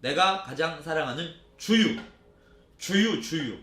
내가 가장 사랑하는 주유. 주유, 주유.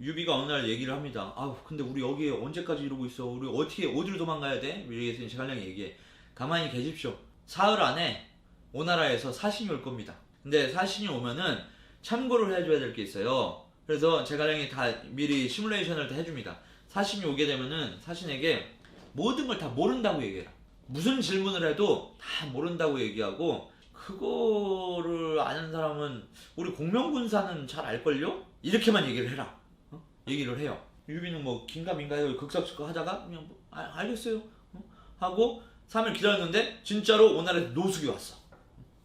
유비가 어느 날 얘기를 합니다. 아우, 근데 우리 여기에 언제까지 이러고 있어? 우리 어떻게, 어디로 도망가야 돼? 이래서 제갈량이 얘기해. 가만히 계십시오. 사흘 안에 오나라에서 사신이 올 겁니다. 근데 사신이 오면은 참고를 해줘야 될 게 있어요. 그래서 제갈량이 다 미리 시뮬레이션을 다 해줍니다. 사신이 오게 되면은 사신에게 모든 걸 다 모른다고 얘기해라. 무슨 질문을 해도 다 모른다고 얘기하고 그거를 아는 사람은 우리 공명군사는 잘 알걸요? 이렇게만 얘기를 해라. 어? 얘기를 해요. 유비는 뭐 긴가민가해요. 극삭극삭 하다가 그냥 뭐, 아, 알겠어요. 어? 하고 3일 기다렸는데 진짜로 오늘에 노숙이 왔어.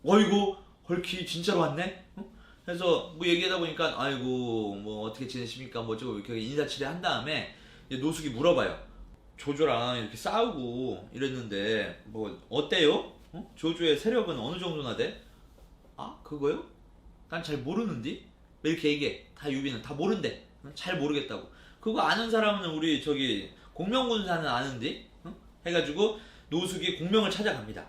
어이구 헐키 진짜로 왔네. 어? 그래서 뭐 얘기하다 보니까 아이고 뭐 어떻게 지내십니까 뭐 저거 이렇게 인사치레 한 다음에 노숙이 물어봐요. 조조랑 이렇게 싸우고 이랬는데 뭐 어때요? 어? 조조의 세력은 어느 정도나 돼? 아 그거요? 난 잘 모르는디? 이렇게 얘기해. 다 유비는 다 모른대. 어? 잘 모르겠다고. 그거 아는 사람은 우리 저기 공명군사는 아는디? 어? 해가지고 노숙이 공명을 찾아갑니다.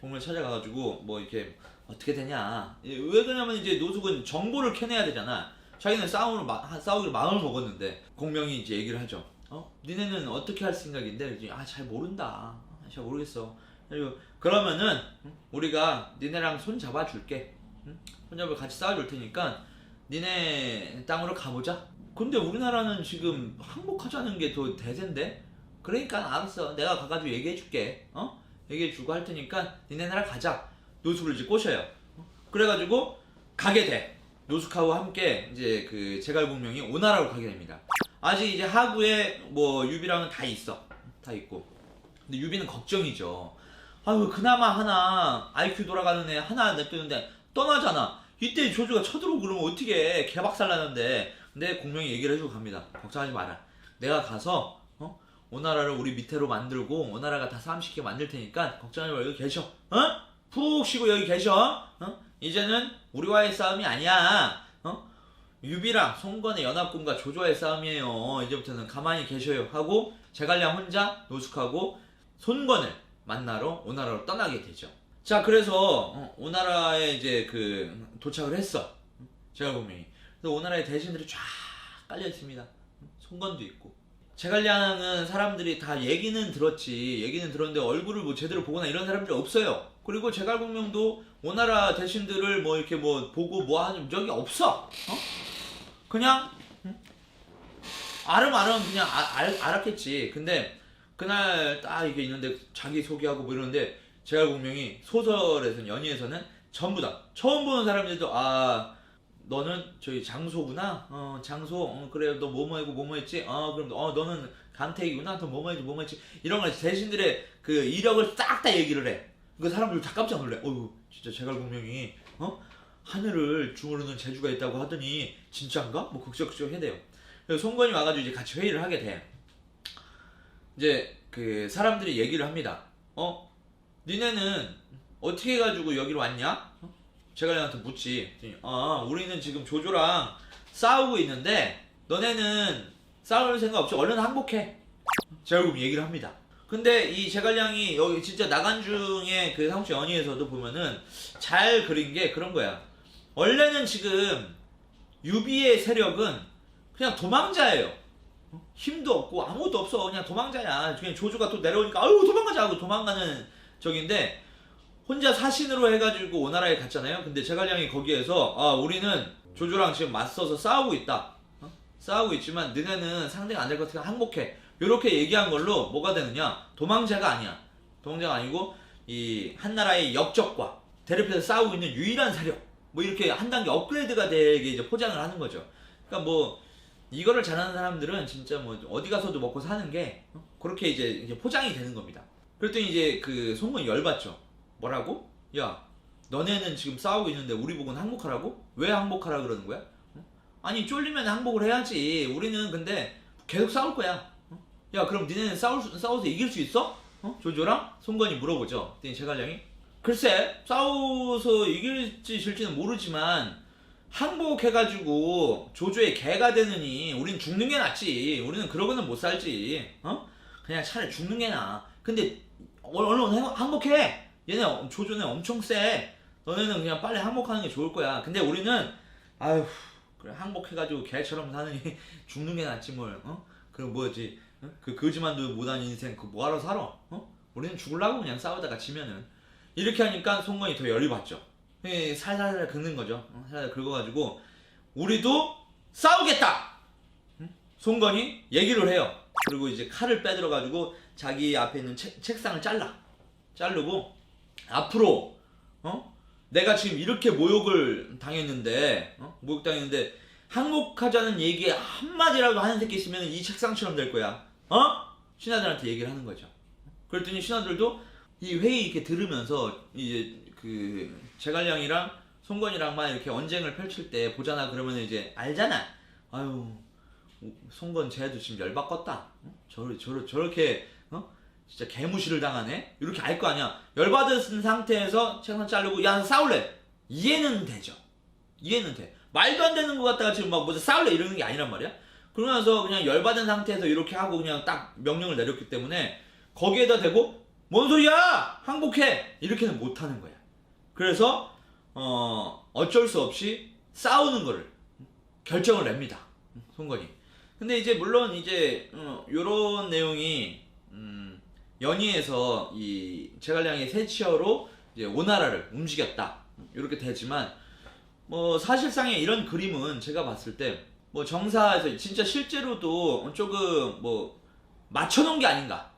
공명을 찾아가가지고 뭐 이렇게 어떻게 되냐? 예, 왜 그러냐면 이제 노숙은 정보를 캐내야 되잖아. 자기는 싸우기로 마음을 먹었는데 공명이 이제 얘기를 하죠. 어? 니네는 어떻게 할 생각인데? 아잘 모른다. 아, 잘 모르겠어. 그리고 그러면은 응? 우리가 니네랑 손 잡아줄게. 응? 손 잡아 같이 싸워줄 테니까 니네 땅으로 가보자. 근데 우리나라는 지금 항복하자는 게 더 대세인데? 그러니까 알았어. 내가 가가지고 얘기해줄게. 어? 얘기해주고 할 테니까 니네 나라 가자. 노숙을 이제 꼬셔요. 어? 그래가지고 가게 돼. 노숙하고 함께 이제 그 제갈공명이 오나라로 가게 됩니다. 아직 이제 하구에 뭐 유비랑은 다 있어. 다 있고. 근데 유비는 걱정이죠. 아유 그나마 하나 IQ 돌아가는 애 하나 냅두는데 떠나잖아. 이때 조조가 쳐들어오고 그러면 어떻게 개박살 나는데. 근데 공명이 얘기를 해주고 갑니다. 걱정하지 마라. 내가 가서 어? 오나라를 우리 밑으로 만들고 오나라가 다 쉽게 만들 테니까 걱정하지 말고 여기 계셔. 어? 푹 쉬고 여기 계셔. 어? 이제는 우리와의 싸움이 아니야. 어? 유비랑 송건의 연합군과 조조의 싸움이에요. 이제부터는 가만히 계셔요. 하고 제갈량 혼자 노숙하고 손건을 만나러 오나라로 떠나게 되죠. 자, 그래서 어, 오나라에 이제 그 도착을 했어. 제갈공명이. 그래서 오나라의 대신들이 쫙 깔려 있습니다. 송건도 있고. 제갈량은 사람들이 다 얘기는 들었지. 얘기는 들었는데 얼굴을 뭐 제대로 보거나 이런 사람들이 없어요. 그리고 제갈공명도 오나라 대신들을 뭐 이렇게 뭐 보고 뭐 하는 적이 없어. 어? 그냥 응? 아름아름 그냥 아- 알, 알았겠지. 근데 그날 딱 이게 있는데 자기 소개하고 뭐 이러는데 제갈공명이 소설에서는 연희에서는 전부 다 처음 보는 사람들도 아 너는 저기 장소구나. 어 장소. 어 그래 너 뭐뭐 했고 뭐뭐 했지. 어 그럼 어 너는 강택이구나. 너 뭐뭐 했지 뭐뭐 했지. 이런 걸 대신들의 그 이력을 싹 다 얘기를 해. 그 사람들 다 깜짝 놀래. 어유 진짜 제갈공명이 어 하늘을 주무르는 재주가 있다고 하더니 진짜인가? 뭐 극적극적 해대요. 그래서 송건이 와가지고 이제 같이 회의를 하게 돼. 이제 그 사람들이 얘기를 합니다. 어? 니네는 어떻게 해가지고 여기로 왔냐? 어? 제갈량한테 묻지. 아, 우리는 지금 조조랑 싸우고 있는데 너네는 싸울 생각 없이 얼른 항복해. 제갈공이 얘기를 합니다. 근데 이 제갈량이 여기 진짜 나간중의 그 상추 연희에서도 보면은 잘 그린 게 그런 거야. 원래는 지금 유비의 세력은 그냥 도망자예요. 어? 힘도 없고 아무것도 없어. 그냥 도망자야. 그냥 조조가 또 내려오니까 아유 도망가자 하고 도망가는 적인데 혼자 사신으로 해가지고 오나라에 갔잖아요. 근데 제갈량이 거기에서 아 우리는 조조랑 지금 맞서서 싸우고 있다. 어? 싸우고 있지만 너네는 상대가 안 될 것 같으니까 항복해. 이렇게 얘기한 걸로 뭐가 되느냐? 도망자가 아니야. 도망자가 아니고 이 한나라의 역적과 대립해서 싸우고 있는 유일한 세력. 뭐 이렇게 한 단계 업그레이드가 되게 이제 포장을 하는 거죠. 그러니까 뭐 이거를 잘하는 사람들은 진짜 뭐 어디 가서도 먹고 사는 게 어? 그렇게 이제 포장이 되는 겁니다. 그랬더니 이제 그 송건이 열받죠. 뭐라고? 야, 너네는 지금 싸우고 있는데 우리 보고는 항복하라고? 왜 항복하라 그러는 거야? 어? 아니 쫄리면 항복을 해야지. 우리는 근데 계속 싸울 거야. 어? 야, 그럼 니네는 싸울 수, 싸워서 이길 수 있어? 어? 조조랑 송건이 물어보죠. 그랬더니 제갈량이 글쎄 싸워서 이길지 질지는 모르지만 항복해가지고 조조의 개가 되느니 우린 죽는 게 낫지. 우리는 그러고는 못 살지. 어? 그냥 차라리 죽는 게 나아. 근데 얼른 항복해. 얘네 조조는 엄청 세. 너네는 그냥 빨리 항복하는 게 좋을 거야. 근데 우리는 아휴 그래 항복해가지고 개처럼 사느니 죽는 게 낫지 뭘. 어? 그 뭐지? 어? 그 거지만도 못한 인생 그 뭐하러 살아? 어? 우리는 죽으려고 그냥 싸우다가 지면은 이렇게 하니까 송건이 더 열이 받죠. 예, 살살살 긁는 거죠. 어, 살살 긁어가지고 우리도 싸우겠다. 응? 송건이 얘기를 해요. 그리고 이제 칼을 빼들어가지고 자기 앞에 있는 책, 책상을 잘라. 자르고 앞으로 어? 내가 지금 이렇게 모욕을 당했는데 어? 모욕 당했는데 항복하자는 얘기에 한마디라도 하는 새끼 있으면 이 책상처럼 될 거야. 어? 신하들한테 얘기를 하는 거죠. 그랬더니 신하들도 이 회의 이렇게 들으면서 이제 그 제갈량이랑 송건이랑만 이렇게 언쟁을 펼칠 때 보잖아 그러면 이제 알잖아. 아유 송건 쟤도 지금 열받겠다. 어? 저러 저러 저렇게 어? 진짜 개무시를 당하네. 이렇게 알 거 아니야. 열받은 상태에서 책상 자르고 야 싸울래. 이해는 되죠. 이해는 돼. 말도 안 되는 것 같다가 지금 막 뭐지 싸울래 이러는 게 아니란 말이야. 그러면서 그냥 열받은 상태에서 이렇게 하고 그냥 딱 명령을 내렸기 때문에 거기에다 대고 뭔 소리야 항복해 이렇게는 못 하는 거야. 그래서 어 어쩔 수 없이 싸우는 거를 결정을 냅니다. 송건이. 근데 이제 물론 이제 어, 요런 내용이 음, 연희에서 이 제갈량의 세치어로 이제 오나라를 움직였다 이렇게 되지만 뭐 사실상의 이런 그림은 제가 봤을 때 뭐 정사에서 진짜 실제로도 조금 뭐 맞춰놓은 게 아닌가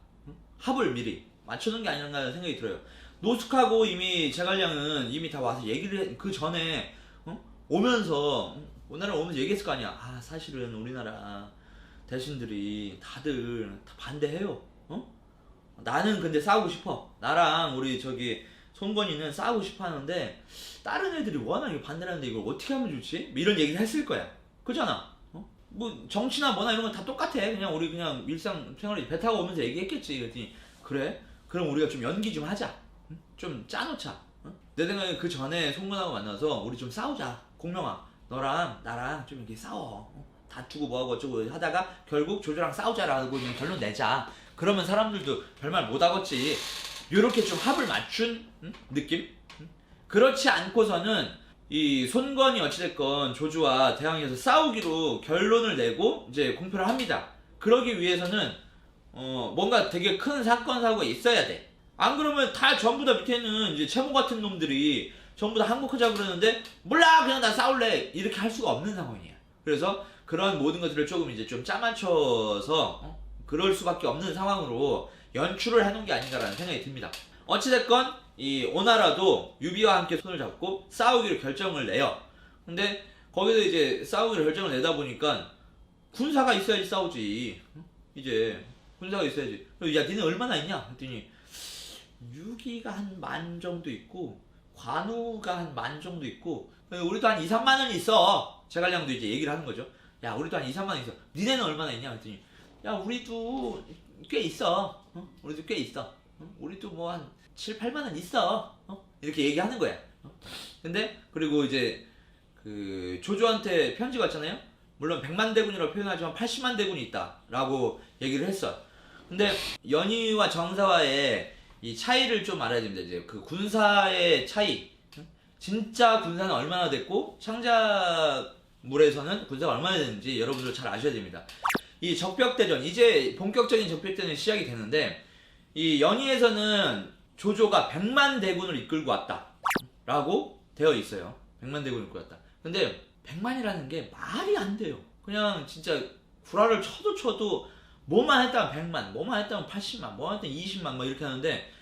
합을 미리 맞춰놓은 게 아닌가 하는 생각이 들어요. 노숙하고 이미 제갈량은 이미 다 와서 얘기를 해- 그 전에 어? 오면서 오나라 오면서 얘기했을 거 아니야. 아 사실은 우리나라 대신들이 다들 다 반대해요. 어? 나는 근데 싸우고 싶어. 나랑 우리 저기 송건이는 싸우고 싶어 하는데 다른 애들이 워낙 이거 반대를 하는데 이걸 어떻게 하면 좋지? 뭐 이런 얘기를 했을 거야. 그잖아. 어? 뭐 정치나 뭐나 이런 건 다 똑같아. 그냥 우리 그냥 일상 생활에 배 타고 오면서 얘기했겠지. 그랬더니 그래? 그럼 우리가 좀 연기 좀 하자. 응? 좀 짜놓자. 응? 내 생각에 그 전에 송건하고 만나서 우리 좀 싸우자. 공명아, 너랑 나랑 좀 이렇게 싸워. 어? 다투고 뭐하고 어쩌고 하다가 결국 조조랑 싸우자라고 그냥 결론 내자. 그러면 사람들도 별말 못하겠지. 요렇게 좀 합을 맞춘 응? 느낌? 응? 그렇지 않고서는 이 손건이 어찌됐건 조주와 대항에서 싸우기로 결론을 내고 이제 공표를 합니다. 그러기 위해서는 어 뭔가 되게 큰 사건 사고가 있어야 돼. 안 그러면 다 전부 다 밑에는 이제 채모 같은 놈들이 전부 다 항복하자 그러는데 몰라 그냥 나 싸울래 이렇게 할 수가 없는 상황이야. 그래서 그런 모든 것들을 조금 이제 좀 짜맞춰서 어? 그럴 수밖에 없는 상황으로 연출을 해놓은 게 아닌가라는 생각이 듭니다. 어찌됐건 이 오나라도 유비와 함께 손을 잡고 싸우기로 결정을 내요. 근데 거기서 이제 싸우기로 결정을 내다 보니까 군사가 있어야지 싸우지. 어? 이제 군사가 있어야지. 야 니네 얼마나 있냐? 했더니 유기가 한 만 정도 있고 관우가 한 만 정도 있고 우리도 한 2, 3만 원 있어. 제갈량도 이제 얘기를 하는 거죠. 야 우리도 한 2, 3만 원 있어. 니네는 얼마나 있냐? 했더니 야 우리도 꽤 있어. 어? 우리도 꽤 있어. 어? 우리도 뭐 한 7, 8만 원 있어. 어? 이렇게 얘기하는 거야. 어? 근데 그리고 이제 그 조조한테 편지가 왔잖아요. 물론 100만 대군이라고 표현하지만 80만 대군이 있다라고 얘기를 했어. 근데 연희와 정사와의 이 차이를 좀 알아야 됩니다. 이제 그 군사의 차이. 진짜 군사는 얼마나 됐고 창자물에서는 군사가 얼마나 됐는지 여러분들 잘 아셔야 됩니다. 이 적벽대전 이제 본격적인 적벽대전이 시작이 되는데 이 연희에서는 조조가 100만 대군을 이끌고 왔다 라고 되어 있어요. 100만 대군을 이끌고 왔다. 근데 100만이라는 게 말이 안 돼요. 그냥 진짜 구라를 쳐도 쳐도 뭐만 했다면 100만, 뭐만 했다면 80만, 뭐만 했다면 20만 뭐 이렇게 하는데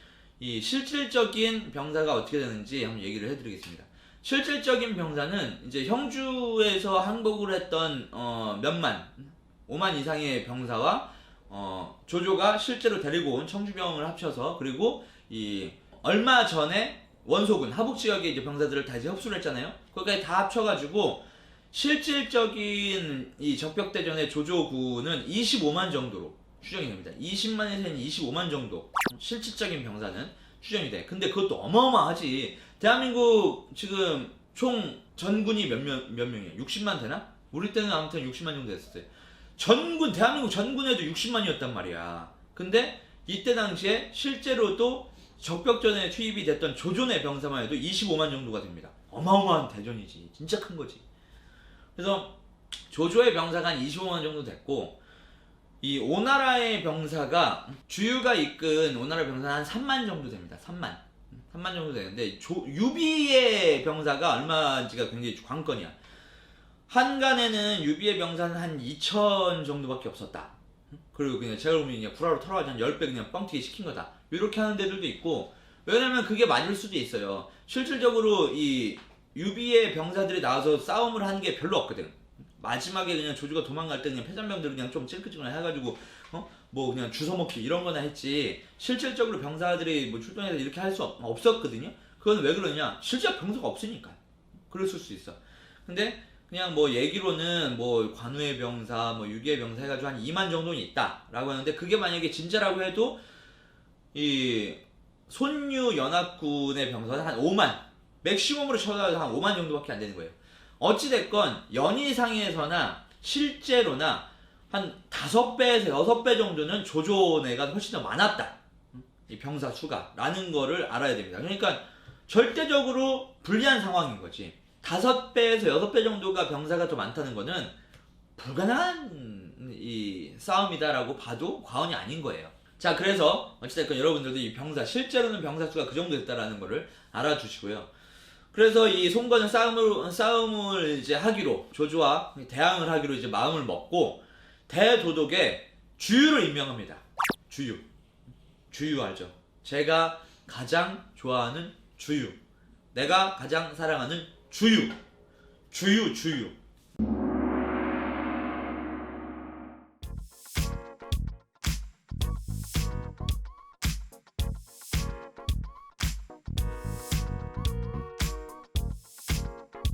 이 실질적인 병사가 어떻게 되는지 한번 얘기를 해드리겠습니다. 실질적인 병사는 이제 형주에서 항복을 했던 어, 몇만, 5만 이상의 병사와 어, 조조가 실제로 데리고 온 청주병을 합쳐서 그리고 이 얼마 전에 원소군 하북 지역의 이제 병사들을 다 이제 흡수를 했잖아요. 거기까지 다 합쳐가지고 실질적인 이 적벽대전의 조조군은 25만 정도로 추정이 됩니다. 20만에서 25만 정도 실질적인 병사는 추정이 돼. 근데 그것도 어마어마하지. 대한민국 지금 총 전군이 몇, 명, 몇 명이에요? 60만 되나? 우리 때는 아무튼 60만 정도 때. 전군, 대한민국 전군에도 60만이었단 말이야. 근데 이때 당시에 실제로도 적벽전에 투입이 됐던 조존의 병사만 해도 25만 정도가 됩니다. 어마어마한 대전이지. 진짜 큰 거지. 그래서 조조의 병사가 한 25만 정도 됐고 이 오나라의 병사가 주유가 이끈 오나라 병사는 한 3만 정도 됩니다. 3만. 3만 정도 되는데 조, 유비의 병사가 얼마인지가 굉장히 관건이야. 한간에는 유비의 병사는 한 2천 정도밖에 없었다. 그리고 그냥 제가 보면 그냥 구라로 털어가지고 한 10배 그냥 뻥튀기 시킨 거다. 이렇게 하는 데들도 있고 왜냐면 그게 맞을 수도 있어요. 실질적으로 이 유비의 병사들이 나와서 싸움을 한 게 별로 없거든. 마지막에 그냥 조주가 도망갈 때 그냥 패잔병들 그냥 좀 찔끔찔끔 해가지고 어? 뭐 그냥 주워먹기 이런 거나 했지 실질적으로 병사들이 뭐 출동해서 이렇게 할 수 없었거든요. 그건 왜 그러냐? 실제 병사가 없으니까. 그랬을 수 있어. 근데 그냥 뭐 얘기로는 뭐 관우의 병사, 뭐 유기의 병사 해가지고 한 2만 정도는 있다라고 하는데 그게 만약에 진짜라고 해도 이 손유 연합군의 병사는 한 5만 맥시멈으로 쳐도 한 5만 정도밖에 안 되는 거예요. 어찌 됐건 연의상에서나 실제로나 한 5배에서 6배 정도는 조조네가 훨씬 더 많았다. 이 병사 수가. 라는 거를 알아야 됩니다. 그러니까 절대적으로 불리한 상황인 거지. 5배에서 6배 정도가 병사가 더 많다는 거는 불가능한 이 싸움이다라고 봐도 과언이 아닌 거예요. 자, 그래서 어찌됐건 여러분들도 이 병사, 실제로는 병사 수가 그 정도 됐다라는 거를 알아주시고요. 그래서 이 송건은 싸움을, 싸움을 이제 하기로, 조조와 대항을 하기로 이제 마음을 먹고, 대도독에 주유를 임명합니다. 주유. 주유 알죠? 제가 가장 좋아하는 주유. 내가 가장 사랑하는 주유. 주유, 주유.